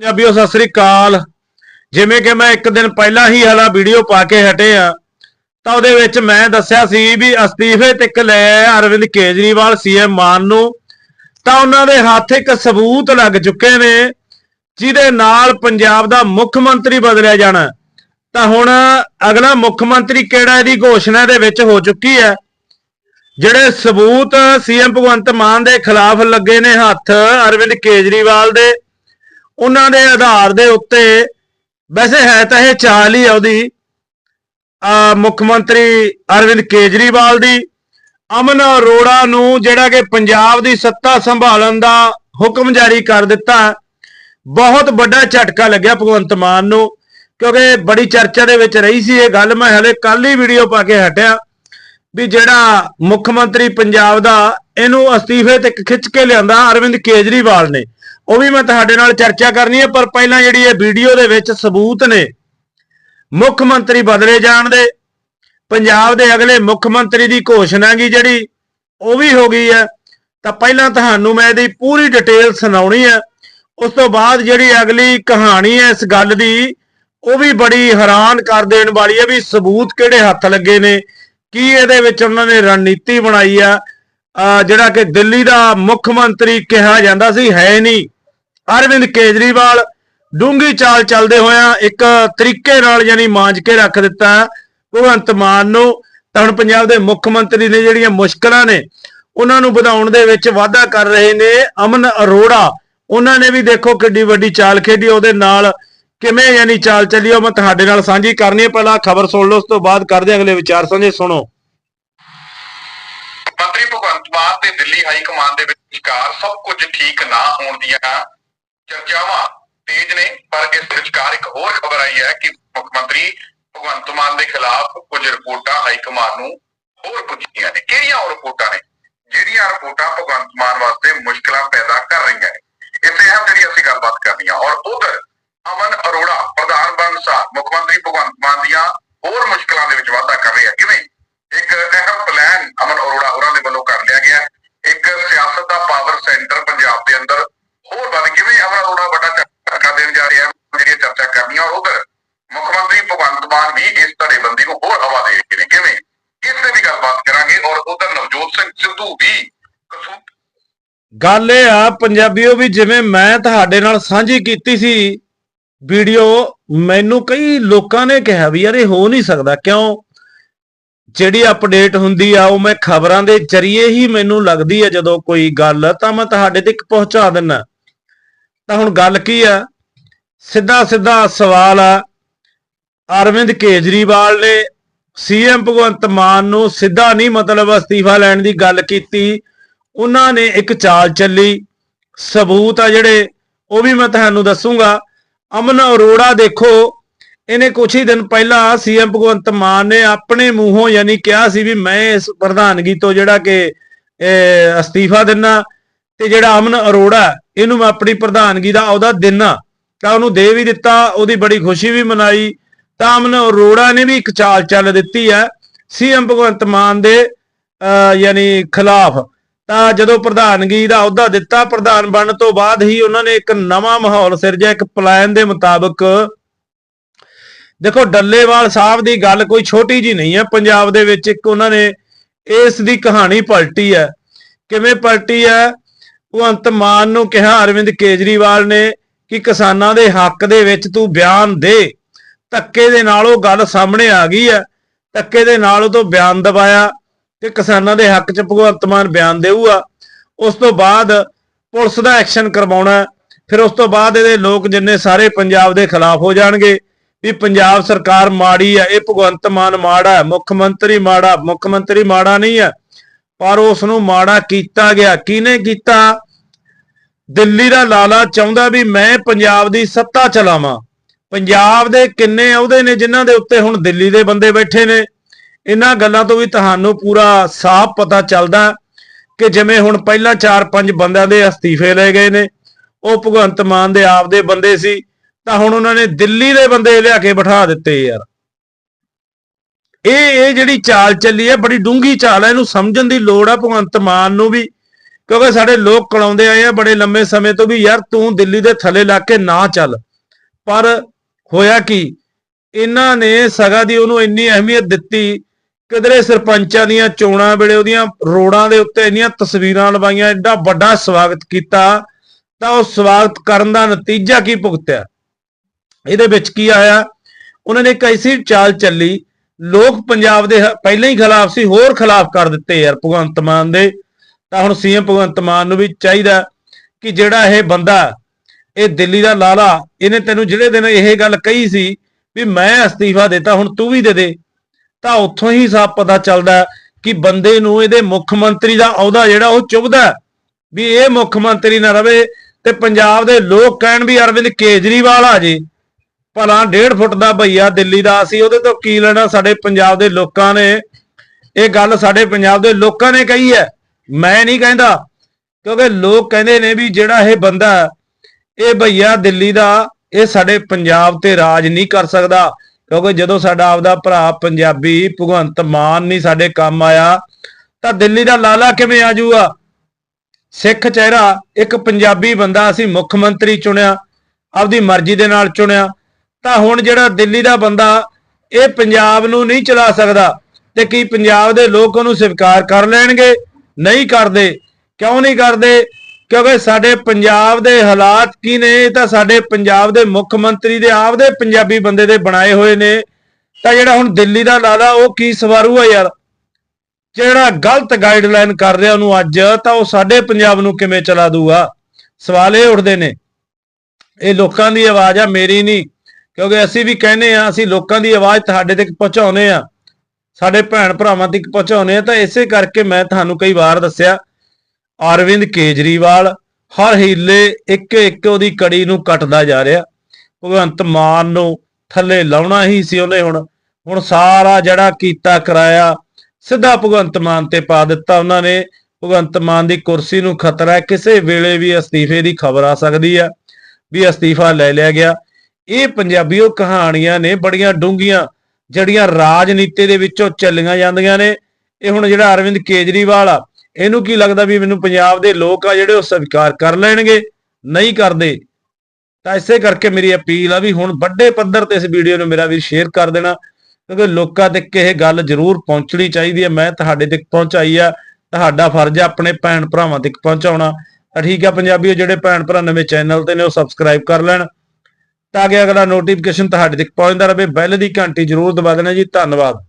ਪੰਜਾਬੀਓ ਸਤਿ ਸ੍ਰੀ ਅਕਾਲ, ਜਿਵੇਂ ਕਿ ਮੈਂ ਇੱਕ ਦਿਨ ਪਹਿਲਾਂ ਹੀ ਹਾਲਾ ਵੀਡੀਓ ਪਾ ਕੇ ਹਟੇ ਆ, ਤਾਂ ਉਹਦੇ ਵਿੱਚ ਮੈਂ ਦੱਸਿਆ ਸੀ ਵੀ ਅਸਤੀਫੇ ਤੱਕ ਲੈ ਅਰਵਿੰਦ ਕੇਜਰੀਵਾਲ ਸੀਐਮ ਮਾਨ ਨੂੰ, ਤਾਂ ਉਹਨਾਂ ਦੇ ਹੱਥ ਇੱਕ ਸਬੂਤ ਲੱਗ ਚੁੱਕੇ ਨੇ, ਜਿਹਦੇ ਨਾਲ ਪੰਜਾਬ ਦਾ ਮੁੱਖ ਮੰਤਰੀ ਬਦਲਿਆ ਜਾਣਾ। ਤਾਂ ਹੁਣ ਅਗਲਾ ਮੁੱਖ ਮੰਤਰੀ ਕਿਹੜਾ ਇਹਦੀ ਘੋਸ਼ਣਾ ਦੇ ਵਿੱਚ ਹੋ ਚੁੱਕੀ ਹੈ? ਜਿਹੜੇ ਸਬੂਤ ਸੀਐਮ ਭਗਵੰਤ ਮਾਨ ਦੇ ਖਿਲਾਫ ਲੱਗੇ ਨੇ ਹੱਥ ਅਰਵਿੰਦ ਕੇਜਰੀਵਾਲ ਦੇ ਉਹਨਾਂ ਦੇ ਆਧਾਰ ਦੇ ਉੱਤੇ, ਵੈਸੇ ਹੈ ਤਾਂ ਇਹ ਚਾਲ ਹੀ ਉਹਦੀ। ਆ ਮੁੱਖ ਮੰਤਰੀ ਅਰਵਿੰਦ ਕੇਜਰੀਵਾਲ ਦੀ, ਅਮਨ ਅਰੋੜਾ ਨੂੰ ਜਿਹੜਾ ਕਿ ਪੰਜਾਬ ਦੀ ਸੱਤਾ ਸੰਭਾਲਣ ਦਾ ਹੁਕਮ ਜਾਰੀ ਕਰ ਦਿੱਤਾ। ਬਹੁਤ ਵੱਡਾ ਝਟਕਾ ਲੱਗਿਆ ਭਗਵੰਤ ਮਾਨ ਨੂੰ, ਕਿਉਂਕਿ ਬੜੀ ਚਰਚਾ ਦੇ ਵਿੱਚ ਰਹੀ ਸੀ ਇਹ ਗੱਲ, ਮੈਂ ਹਲੇ ਕੱਲ ਹੀ ਵੀਡੀਓ ਪਾ ਕੇ ਹਟਿਆ ਵੀ ਜਿਹੜਾ ਮੁੱਖ ਮੰਤਰੀ ਪੰਜਾਬ ਦਾ, ਇਹਨੂੰ ਅਸਤੀਫੇ ਤੇ ਖਿੱਚ ਕੇ ਲਿਆਂਦਾ ਅਰਵਿੰਦ ਕੇਜਰੀਵਾਲ ਨੇ। ਉਹ ਵੀ ਮੈਂ ਤੁਹਾਡੇ ਨਾਲ ਚਰਚਾ ਕਰਨੀ ਹੈ, ਪਰ ਪਹਿਲਾਂ ਜਿਹੜੀ ਇਹ ਵੀਡੀਓ ਦੇ ਵਿੱਚ ਸਬੂਤ ਨੇ, ਮੁੱਖ ਮੰਤਰੀ ਬਦਲੇ ਜਾਣ ਦੇ, ਪੰਜਾਬ ਦੇ ਅਗਲੇ ਮੁੱਖ ਮੰਤਰੀ ਦੀ ਘੋਸ਼ਣਾ ਗੀ ਜਿਹੜੀ, ਉਹ ਵੀ ਹੋ ਗਈ ਹੈ। ਤਾਂ ਪਹਿਲਾਂ ਤੁਹਾਨੂੰ ਮੈਂ ਇਹਦੀ ਪੂਰੀ ਡਿਟੇਲ ਸੁਣਾਉਣੀ ਹੈ। ਉਸ ਤੋਂ ਬਾਅਦ ਜਿਹੜੀ ਅਗਲੀ ਕਹਾਣੀ ਹੈ ਇਸ ਗੱਲ ਦੀ, ਉਹ ਵੀ ਬੜੀ ਹੈਰਾਨ ਕਰ ਦੇਣ ਵਾਲੀ ਹੈ ਵੀ ਸਬੂਤ ਕਿਹੜੇ ਹੱਥ ਲੱਗੇ ਨੇ, ਕੀ ਇਹਦੇ ਵਿੱਚ ਉਹਨਾਂ ਨੇ ਰਣਨੀਤੀ ਬਣਾਈ ਆ ਜਿਹੜਾ ਕਿ ਦਿੱਲੀ ਦਾ ਮੁੱਖ ਮੰਤਰੀ ਕਿਹਾ ਜਾਂਦਾ ਸੀ, ਹੈ ਨਹੀਂ। ਅਰਵਿੰਦ ਕੇਜਰੀਵਾਲ ਡੂੰਗੀ ਚਾਲ ਚੱਲਦੇ ਹੋਇਆਂ ਇੱਕ ਤਰੀਕੇ ਨਾਲ ਯਾਨੀ ਮਾਂਜ ਕੇ ਰੱਖ ਦਿੱਤਾ ਭਗਵੰਤ ਮਾਨ ਨੂੰ ਤਾਂ ਹੁਣ ਪੰਜਾਬ ਦੇ ਮੁੱਖ ਮੰਤਰੀ ਨੇ ਜਿਹੜੀਆਂ ਮੁਸ਼ਕਲਾਂ ਨੇ, ਉਹਨਾਂ ਨੂੰ ਵਧਾਉਣ ਦੇ ਵਿੱਚ ਵਾਅਦਾ ਕਰ ਰਹੇ ਨੇ ਅਮਨ ਅਰੋੜਾ। ਉਹਨਾਂ ਨੇ ਵੀ ਦੇਖੋ ਕਿੱਡੀ ਵੱਡੀ ਚਾਲ ਖੇਡੀ, ਉਹਦੇ ਨਾਲ ਕਿਵੇਂ ਯਾਨੀ ਚਾਲ ਚੱਲੀ, ਉਹ ਮੈਂ ਤੁਹਾਡੇ ਨਾਲ ਸਾਂਝੀ ਕਰਨੀ ਹੈ। ਪਹਿਲਾਂ ਖਬਰ ਸੁਣ ਲਓ, ਉਸ ਤੋਂ ਬਾਅਦ ਕਰਦੇ ਅਗਲੇ ਵਿਚਾਰ ਸਾਂਝੇ, ਸੁਣੋ। ਮੰਤਰੀ ਭਗਵੰਤ ਮਾਨ ਤੇ ਦਿੱਲੀ ਹਾਈ ਕਮਾਂਡ ਦੇ ਵਿਚਕਾਰ ਸਭ ਕੁਝ ਠੀਕ ਨਾ ਹੋਣ ਦੀਆਂ ਚਰਚਾਵਾਂ ਤੇਜ਼ ਨੇ, ਪਰ ਇਸ ਵਿਚਕਾਰ ਇੱਕ ਹੋਰ ਖਬਰ ਆਈ ਹੈ ਕਿ ਮੁੱਖ ਮੰਤਰੀ ਭਗਵੰਤ ਮਾਨ ਦੇ ਖਿਲਾਫ ਕੁਝ ਰਿਪੋਰਟਾਂ ਹਾਈ ਕਮਾਂਡ ਨੂੰ ਹੋਰ ਪੁੱਜੀਆਂ ਨੇ। ਕਿਹੜੀਆਂ ਉਹ ਰਿਪੋਰਟਾਂ ਨੇ? ਜਿਹੜੀਆਂ ਰਿਪੋਰਟਾਂ ਭਗਵੰਤ ਮਾਨ ਵਾਸਤੇ ਮੁਸ਼ਕਲਾਂ ਪੈਦਾ ਕਰ ਰਹੀਆਂ ਨੇ। ਇਸੇ ਅਹਿਮ ਜਿਹੜੀ ਅਸੀਂ ਗੱਲਬਾਤ ਕਰਨੀ ਆ। ਔਰ ਉਧਰ ਅਮਨ ਅਰੋੜਾ, ਪ੍ਰਧਾਨ ਬਣ ਸਾਰ ਮੁੱਖ ਮੰਤਰੀ ਭਗਵੰਤ ਮਾਨ ਦੀਆਂ ਹੋਰ ਮੁਸ਼ਕਲਾਂ ਦੇ ਵਿੱਚ ਵਾਧਾ ਕਰ ਰਿਹਾ। ਕਿਵੇਂ? ਇੱਕ ਅਹਿਮ ਪਲਾਨ ਅਮਨ ਅਰੋੜਾ ਹੋਰਾਂ ਦੇ ਵੱਲੋਂ ਕਰ ਲਿਆ ਗਿਆ। ਇੱਕ ਸਿਆਸਤ ਦਾ ਪਾਵਰ ਸੈਂਟਰ ਪੰਜਾਬ ਦੇ ਅੰਦਰ ਹੋਰ ਵੱਧ ਕਿਵੇਂ ਅਮਨ ਅਰੋੜਾ ਵੱਡਾ ਝਟਕਾ ਦੇਣ ਜਾ ਰਿਹਾ ਹੈ ਜਿਹੜੀ ਚਰਚਾ ਕਰਨੀ ਆ ਔਰ ਉਧਰ ਮੁੱਖ ਮੰਤਰੀ ਭਗਵੰਤ ਮਾਨ ਵੀ ਇਸ ਧੜੇਬੰਦੀ ਨੂੰ ਹੋਰ ਹਵਾ ਦੇ ਰਹੇ ਨੇ। ਕਿਵੇਂ? ਇਸ ਤੇ ਵੀ ਗੱਲਬਾਤ ਕਰਾਂਗੇ ਔਰ ਉਧਰ ਨਵਜੋਤ ਸਿੰਘ ਸਿੱਧੂ ਵੀ ਗੱਲ ਇਹ ਆ, ਪੰਜਾਬੀਓ ਵੀ ਜਿਵੇਂ ਮੈਂ ਤੁਹਾਡੇ ਨਾਲ ਸਾਂਝੀ ਕੀਤੀ ਸੀ ਵੀਡੀਓ, ਮੈਨੂੰ ਕਈ ਲੋਕਾਂ ਨੇ ਕਿਹਾ ਵੀ ਯਾਰ ਇਹ ਹੋ ਨਹੀਂ ਸਕਦਾ। ਕਿਉਂ? ਜਿਹੜੀ ਅਪਡੇਟ ਹੁੰਦੀ ਆ, ਉਹ ਮੈਂ ਖਬਰਾਂ ਦੇ ਜ਼ਰੀਏ ਹੀ ਮੈਨੂੰ ਲੱਗਦੀ ਆ ਜਦੋਂ ਕੋਈ ਗੱਲ, ਤਾਂ ਮੈਂ ਤੁਹਾਡੇ ਤੱਕ ਪਹੁੰਚਾ ਦਿੰਨਾ। ਤਾਂ ਹੁਣ ਗੱਲ ਕੀ ਆ? ਸਿੱਧਾ ਸਿੱਧਾ ਸਵਾਲ ਆ। ਅਰਵਿੰਦ ਕੇਜਰੀਵਾਲ ਨੇ ਸੀਐਮ ਭਗਵੰਤ ਮਾਨ ਨੂੰ ਸਿੱਧਾ ਨਹੀਂ ਮਤਲਬ ਅਸਤੀਫਾ ਲੈਣ ਦੀ ਗੱਲ ਕੀਤੀ। ਉਹਨਾਂ ਨੇ ਇੱਕ ਚਾਲ ਚੱਲੀ। ਸਬੂਤ ਆ ਜਿਹੜੇ ਉਹ ਵੀ ਮੈਂ ਤੁਹਾਨੂੰ ਦੱਸੂਗਾ। ਅਮਨ ਅਰੋੜਾ ਦੇਖੋ ਇਹਨੇ ਕੁਛ ਹੀ ਦਿਨ ਪਹਿਲਾਂ ਸੀਐਮ ਭਗਵੰਤ ਮਾਨ ਨੇ ਆਪਣੇ ਮੂੰਹੋਂ ਯਾਨੀ ਕਿਹਾ ਸੀ ਵੀ ਮੈਂ ਇਸ ਪ੍ਰਧਾਨਗੀ ਤੋਂ ਜਿਹੜਾ ਕਿ ਇਹ, ਅਸਤੀਫਾ ਦਿੰਨਾ। ਤੇ ਜਿਹੜਾ ਅਮਨ ਅਰੋੜਾ ਇਹਨੂੰ ਮੈਂ ਆਪਣੀ ਪ੍ਰਧਾਨਗੀ ਦਾ ਅਹੁਦਾ ਦਿੰਨਾ। ਤਾਂ ਉਹਨੂੰ ਦੇ ਵੀ ਦਿੱਤਾ ਉਹਦੀ ਬੜੀ ਖੁਸ਼ੀ ਵੀ ਮਨਾਈ। ਤਾਂ ਅਮਨ ਅਰੋੜਾ ਨੇ ਵੀ ਇੱਕ ਚਾਲ ਚੱਲ ਦਿੱਤੀ ਹੈ। ਸੀਐਮ ਭਗਵੰਤ ਮਾਨ ਦੇ ਅਹ, ਯਾਨੀ ਖਿਲਾਫ। ਤਾਂ ਜਦੋਂ ਪ੍ਰਧਾਨਗੀ ਦਾ ਅਹੁਦਾ ਦਿੱਤਾ ਪ੍ਰਧਾਨ ਬਣਨ ਤੋਂ ਬਾਅਦ ਹੀ ਉਹਨਾਂ ਨੇ ਇੱਕ ਨਵਾਂ ਮਾਹੌਲ ਸਿਰਜਿਆ ਇੱਕ ਪਲਾਨ ਦੇ ਮੁਤਾਬਕ। ਦੇਖੋ ਡੱਲੇਵਾਲ ਸਾਹਿਬ ਦੀ ਗੱਲ ਕੋਈ ਛੋਟੀ ਜੀ ਨਹੀਂ ਹੈ। ਪੰਜਾਬ ਦੇ ਵਿੱਚ ਇੱਕ ਉਹਨਾਂ ਨੇ ਇਸ ਦੀ ਕਹਾਣੀ ਪਲਟੀ ਹੈ। ਕਿਵੇਂ ਪਲਟੀ ਹੈ? ਭਗਵੰਤ ਮਾਨ ਨੂੰ ਕਿਹਾ ਅਰਵਿੰਦ ਕੇਜਰੀਵਾਲ ਨੇ ਕਿ ਕਿਸਾਨਾਂ ਦੇ ਹੱਕ ਦੇ ਵਿੱਚ ਤੂੰ ਬਿਆਨ ਦੇ। ਧੱਕੇ ਦੇ ਨਾਲ ਉਹ ਗੱਲ ਸਾਹਮਣੇ ਆ ਗਈ ਹੈ। ਧੱਕੇ ਦੇ ਨਾਲ ਉਹ ਤੋਂ ਬਿਆਨ ਦਬਾਇਆ ਤੇ ਕਿਸਾਨਾਂ ਦੇ ਹੱਕ 'ਚ ਭਗਵੰਤ ਮਾਨ ਬਿਆਨ ਦੇਊਗਾ। ਉਸ ਤੋਂ ਬਾਅਦ ਪੁਲਿਸ ਦਾ ਐਕਸ਼ਨ ਕਰਵਾਉਣਾ ਫਿਰ ਉਸ ਤੋਂ ਬਾਅਦ ਇਹਦੇ ਲੋਕ ਜਿੰਨੇ ਸਾਰੇ ਪੰਜਾਬ ਦੇ ਖਿਲਾਫ ਹੋ ਜਾਣਗੇ ਵੀ ਪੰਜਾਬ ਸਰਕਾਰ ਮਾੜੀ ਹੈ, ਇਹ ਭਗਵੰਤ ਮਾਨ ਮਾੜਾ ਹੈ, ਮੁੱਖ ਮੰਤਰੀ ਮਾੜਾ, ਮੁੱਖ ਮੰਤਰੀ ਮਾੜਾ ਨਹੀਂ ਹੈ। ਪਰ ਉਸ ਨੂੰ ਮਾੜਾ ਕੀਤਾ ਗਿਆ। ਕਿਹਨੇ ਕੀਤਾ? ਦਿੱਲੀ ਦਾ ਲਾਲਾ ਚਾਹੁੰਦਾ ਵੀ ਮੈਂ ਪੰਜਾਬ ਦੀ ਸੱਤਾ ਚਲਾਵਾਂ। ਪੰਜਾਬ ਦੇ ਕਿੰਨੇ ਅਹੁਦੇ ਨੇ ਜਿਨ੍ਹਾਂ ਦੇ ਉੱਤੇ ਹੁਣ ਦਿੱਲੀ ਦੇ ਬੰਦੇ ਬੈਠੇ ਨੇ? ਇਹਨਾਂ ਗੱਲਾਂ ਤੋਂ ਵੀ ਤੁਹਾਨੂੰ ਪੂਰਾ ਸਾਫ਼ ਪਤਾ ਚੱਲਦਾ ਕਿ ਜਿਵੇਂ ਹੁਣ ਪਹਿਲਾਂ 4-5 ਬੰਦਿਆਂ ਦੇ ਅਸਤੀਫੇ ਲਏ ਗਏ ਨੇ, ਉਹ ਭਗਵੰਤ ਮਾਨ ਦੇ ਆਪ ਦੇ ਬੰਦੇ ਸੀ, ਤਾਂ ਹੁਣ ਉਹਨਾਂ ਨੇ ਦਿੱਲੀ ਦੇ ਬੰਦੇ ਲਿਆ ਕੇ ਬਿਠਾ ਦਿੱਤੇ ਯਾਰ। ਇਹ ਇਹ ਜਿਹੜੀ ਚਾਲ ਚੱਲੀ ਹੈ, ਬੜੀ ਡੂੰਗੀ ਚਾਲ ਹੈ, ਇਹਨੂੰ ਸਮਝਣ ਦੀ ਲੋੜ ਹੈ ਭਗਵੰਤ ਮਾਨ ਨੂੰ ਵੀ, ਕਿਉਂਕਿ ਸਾਡੇ ਲੋਕ ਕਲਾਉਂਦੇ ਆਏ ਆ ਬੜੇ ਲੰਮੇ ਸਮੇਂ ਤੋਂ ਵੀ, ਯਾਰ ਤੂੰ ਦਿੱਲੀ ਦੇ ਥੱਲੇ ਲੱਗ ਕੇ ਨਾ ਚੱਲ। ਪਰ ਹੋਇਆ ਕਿ? ਇਹਨਾਂ ਨੇ ਸਗਾ ਦੀ ਉਹਨੂੰ ਇੰਨੀ ਅਹਿਮੀਅਤ ਦਿੱਤੀ, ਕਿਧਰੇ ਸਰਪੰਚਾਂ ਦੀਆਂ ਚੋਣਾਂ ਵੇਲੇ ਉਹਦੀਆਂ ਰੋਡਾਂ ਦੇ ਉੱਤੇ ਇੰਨੀਆਂ ਤਸਵੀਰਾਂ ਲਵਾਈਆਂ ਐਡਾ ਵੱਡਾ ਸਵਾਗਤ ਕੀਤਾ, ਤਾਂ ਉਹ ਸਵਾਗਤ ਕਰਨ ਦਾ ਨਤੀਜਾ ਕੀ ਭੁਗਤਿਆ? ਇਹਦੇ ਵਿੱਚ ਕੀ ਆਇਆ? ਉਹਨਾਂ ਨੇ ਇੱਕ ਐਸੀ ਚਾਲ ਚੱਲੀ, ਲੋਕ ਪੰਜਾਬ ਦੇ ਪਹਿਲਾਂ ਹੀ ਖਿਲਾਫ ਸੀ, ਹੋਰ ਖਿਲਾਫ ਕਰ ਦਿੱਤੇ ਯਾਰ ਭਗਵੰਤ ਮਾਨ ਦੇ। ਤਾਂ ਹੁਣ ਸੀਐਮ ਭਗਵੰਤ ਮਾਨ ਨੂੰ ਵੀ ਚਾਹੀਦਾ ਕਿ ਜਿਹੜਾ ਇਹ ਬੰਦਾ ਇਹ ਦਿੱਲੀ ਦਾ ਲਾਲਾ, ਇਹਨੇ ਤੈਨੂੰ ਜਿਹੜੇ ਦਿਨ ਇਹ ਗੱਲ ਕਹੀ ਸੀ ਵੀ ਮੈਂ ਅਸਤੀਫਾ ਦਿੱਤਾ, ਹੁਣ ਤੂੰ ਵੀ ਦੇ ਦੇ, ਤਾਂ ਉੱਥੋਂ ਹੀ ਸਾਫ਼ ਪਤਾ ਚੱਲਦਾ ਕਿ ਬੰਦੇ ਨੂੰ ਇਹਦੇ ਮੁੱਖ ਮੰਤਰੀ ਦਾ ਅਹੁਦਾ ਜਿਹੜਾ ਉਹ ਚੁਭਦਾ ਵੀ ਇਹ ਮੁੱਖ ਮੰਤਰੀ ਨਾ ਰਵੇ ਤੇ ਪੰਜਾਬ ਦੇ ਲੋਕ ਕਹਿਣ ਵੀ ਅਰਵਿੰਦ ਕੇਜਰੀਵਾਲ ਆ ਜੇ। ਭਲਾ 1.5 ਫੁੱਟ ਦਾ ਭਈਆ ਦਿੱਲੀ ਦਾ ਸੀ, ਉਹਦੇ ਤੋਂ ਕੀ ਲੈਣਾ ਸਾਡੇ ਪੰਜਾਬ ਦੇ ਲੋਕਾਂ ਨੇ? ਇਹ ਗੱਲ ਸਾਡੇ ਪੰਜਾਬ ਦੇ ਲੋਕਾਂ ਨੇ ਕਹੀ ਹੈ। ਮੈਂ ਨਹੀਂ ਕਹਿੰਦਾ, ਕਿਉਂਕਿ ਲੋਕ ਕਹਿੰਦੇ ਨੇ ਵੀ ਜਿਹੜਾ ਇਹ ਬੰਦਾ ਇਹ ਭਈਆ ਦਿੱਲੀ ਦਾ, ਇਹ ਸਾਡੇ ਪੰਜਾਬ ਤੇ ਰਾਜ ਨਹੀਂ ਕਰ ਸਕਦਾ, ਕਿਉਂਕਿ ਜਦੋਂ ਸਾਡਾ ਆਪਦਾ ਭਰਾ ਪੰਜਾਬੀ ਭਗਵੰਤ ਮਾਨ ਨਹੀਂ ਸਾਡੇ ਕੰਮ ਆਇਆ, ਤਾਂ ਦਿੱਲੀ ਦਾ ਲਾਲਾ ਕਿਵੇਂ ਆ ਜੂਗਾ ਸਿੱਖ ਚਿਹਰਾ, ਇੱਕ ਪੰਜਾਬੀ ਬੰਦਾ ਅਸੀਂ ਮੁੱਖ ਮੰਤਰੀ ਚੁਣਿਆ, ਆਪਦੀ ਮਰਜ਼ੀ ਦੇ ਨਾਲ ਚੁਣਿਆ, ਤਾਂ ਹੁਣ ਜਿਹੜਾ ਦਿੱਲੀ ਦਾ ਬੰਦਾ, ਇਹ ਪੰਜਾਬ ਨੂੰ ਨਹੀਂ ਚਲਾ ਸਕਦਾ, ਤੇ ਕੀ ਪੰਜਾਬ ਦੇ ਲੋਕ ਉਹਨੂੰ ਸਵੀਕਾਰ ਕਰ ਲੈਣਗੇ? ਨਹੀਂ ਕਰਦੇ। ਕਿਉਂ ਨਹੀਂ ਕਰਦੇ? ਕਿਉਂਕਿ ਸਾਡੇ ਪੰਜਾਬ ਦੇ ਹਾਲਾਤ ਕੀ ਨੇ, ਇਹ ਤਾਂ ਸਾਡੇ ਪੰਜਾਬ ਦੇ ਮੁੱਖ ਮੰਤਰੀ ਦੇ ਆਪਦੇ ਪੰਜਾਬੀ ਬੰਦੇ ਦੇ ਬਣਾਏ ਹੋਏ ਨੇ। ਤਾਂ ਜਿਹੜਾ ਹੁਣ ਦਿੱਲੀ ਦਾ ਲਾਲਾ ਉਹ ਕੀ ਸਵਾਰੂਗਾ ਯਾਰ? ਜਿਹੜਾ ਗਲਤ ਗਾਈਡਲਾਈਨ ਕਰ ਰਿਹਾ ਉਹਨੂੰ ਅੱਜ, ਤਾਂ ਉਹ ਸਾਡੇ ਪੰਜਾਬ ਨੂੰ ਕਿਵੇਂ ਚਲਾ ਦੂਗਾ? ਸਵਾਲ ਇਹ ਉੱਠਦੇ ਨੇ। ਇਹ ਲੋਕਾਂ ਦੀ ਆਵਾਜ਼ ਆ, ਮੇਰੀ ਨਹੀਂ। ਕਿਉਂਕਿ ਅਸੀਂ ਵੀ ਕਹਿੰਦੇ ਆ ਅਸੀਂ ਲੋਕਾਂ ਦੀ ਆਵਾਜ਼ ਤੁਹਾਡੇ ਤੱਕ ਪਹੁੰਚਾਉਨੇ ਆ ਸਾਡੇ ਭੈਣ ਭਰਾਵਾਂ ਤੱਕ ਪਹੁੰਚਾਉਨੇ ਆ ਤਾਂ ਇਸੇ ਕਰਕੇ ਮੈਂ ਤੁਹਾਨੂੰ ਕਈ ਵਾਰ ਦੱਸਿਆ ਅਰਵਿੰਦ ਕੇਜਰੀਵਾਲ ਹਰ ਹੀਲੇ ਇੱਕ ਇੱਕ ਉਹਦੀ ਕੜੀ ਨੂੰ ਕੱਟਦਾ ਜਾ ਰਿਹਾ। ਭਗਵੰਤ ਮਾਨ ਨੂੰ ਥੱਲੇ ਲਾਉਣਾ ਹੀ ਸੀ ਉਹਨੇ ਹੁਣ। ਹੁਣ ਸਾਰਾ ਜਿਹੜਾ ਕੀਤਾ ਕਰਾਇਆ ਸਿੱਧਾ ਭਗਵੰਤ ਮਾਨ ਤੇ ਪਾ ਦਿੱਤਾ ਉਹਨਾਂ ਨੇ। ਭਗਵੰਤ ਮਾਨ ਦੀ ਕੁਰਸੀ ਨੂੰ ਖਤਰਾ ਹੈ। ਕਿਸੇ ਵੇਲੇ ਵੀ ਅਸਤੀਫੇ ਦੀ ਖਬਰ ਆ ਸਕਦੀ ਆ ਵੀ ਅਸਤੀਫਾ ਲੈ ਲਿਆ ਗਿਆ। ਇਹ ਪੰਜਾਬੀਓ ਕਹਾਣੀਆਂ ਨੇ ਬੜੀਆਂ ਡੂੰਘੀਆਂ, ਜਿਹੜੀਆਂ ਰਾਜਨੀਤੀ ਦੇ ਵਿੱਚੋਂ ਚੱਲੀਆਂ ਜਾਂਦੀਆਂ ਨੇ। ਇਹ ਹੁਣ ਜਿਹੜਾ ਅਰਵਿੰਦ ਕੇਜਰੀਵਾਲ ਆ ਇਹਨੂੰ ਕੀ ਲੱਗਦਾ ਵੀ ਮੈਨੂੰ ਪੰਜਾਬ ਦੇ ਲੋਕ ਆ ਜਿਹੜੇ ਉਹ ਸਵੀਕਾਰ ਕਰ ਲੈਣਗੇ? ਨਹੀਂ ਕਰਦੇ। ਤਾਂ ਇਸੇ ਕਰਕੇ ਮੇਰੀ ਅਪੀਲ ਆ ਵੀ ਹੁਣ ਵੱਡੇ ਪੱਧਰ ਤੇ ਇਸ ਵੀਡੀਓ ਨੂੰ ਮੇਰਾ ਵੀ ਸ਼ੇਅਰ ਕਰ ਦੇਣਾ, ਕਿਉਂਕਿ ਲੋਕਾਂ ਤੱਕ ਇਹ ਗੱਲ ਜ਼ਰੂਰ ਪਹੁੰਚਣੀ ਚਾਹੀਦੀ ਹੈ ਮੈਂ ਤੁਹਾਡੇ ਤੱਕ ਪਹੁੰਚਾਈ ਆ। ਤੁਹਾਡਾ ਫਰਜ਼ ਆ ਆਪਣੇ ਭੈਣ ਭਰਾਵਾਂ ਤੱਕ ਪਹੁੰਚਾਉਣਾ। ਤਾਂ ਠੀਕ ਆ ਪੰਜਾਬੀਓ, ਜਿਹੜੇ ਭੈਣ ਭਰਾ ਨਵੇਂ ਚੈਨਲ ਤੇ ਨੇ, ਉਹ ਸਬਸਕ੍ਰਾਈਬ ਕਰ ਲੈਣ। ਤਾਂ ਕਿ ਅਗਲਾ ਨੋਟੀਫਿਕੇਸ਼ਨ ਤੁਹਾਡੇ ਤੱਕ ਪਹੁੰਚਦਾ ਰਹੇ। ਬੈਲ ਦੀ ਘੰਟੀ ਜ਼ਰੂਰ ਦਬਾ ਦੇਣਾ ਜੀ। ਧੰਨਵਾਦ।